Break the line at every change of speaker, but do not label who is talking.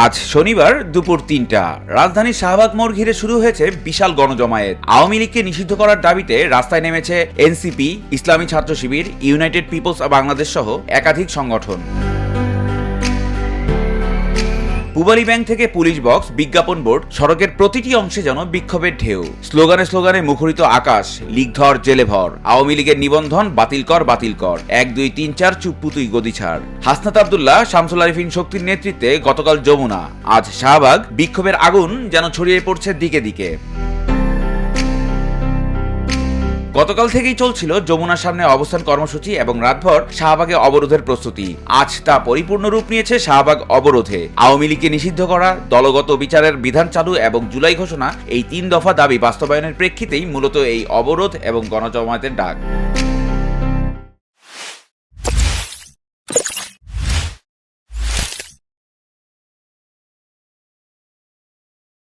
আজ শনিবার দুপুর তিনটা। রাজধানীর শাহবাগ মোড় ঘিরে শুরু হয়েছে বিশাল গণজমায়েত। আওয়ামী লীগকে নিষিদ্ধ করার দাবিতে রাস্তায় নেমেছে এনসিপি, ইসলামী ছাত্র শিবির, ইউনাইটেড পিপলস বাংলাদেশ সহ একাধিক সংগঠন। পূবালী ব্যাংক থেকে পুলিশ বক্স, বিজ্ঞাপন বোর্ড, সড়কের প্রতিটি অংশে যেন বিক্ষোভের ঢেউ। স্লোগানে স্লোগানে মুখরিত আকাশ লিগধর জেলেভর আওয়ামী লীগের নিবন্ধন, বাতিল কর বাতিল কর। এক, দুই, তিন, চার চুপ্পুতুই গদি ছাড়। হাসনাত আবদুল্লাহ, শামসুল আরিফিন শক্তির নেতৃত্বে গতকাল যমুনা। আজ শাহবাগ, বিক্ষোভের আগুন যেন ছড়িয়ে পড়ছে দিকে দিকে। গতকাল থেকেই চলছিল যমুনার সামনে অবস্থান কর্মসূচি এবং রাতভর শাহবাগে অবরোধের প্রস্তুতি। আজ তা পরিপূর্ণ রূপ নিয়েছে শাহবাগ অবরোধে। আওয়ামী লীগকে নিষিদ্ধ করা, দলগত বিচারের বিধান চালু এবং জুলাই ঘোষণা এই তিন দফা দাবি বাস্তবায়নের প্রেক্ষিতেই মূলত এই অবরোধ এবং গণজমায়েতের ডাক।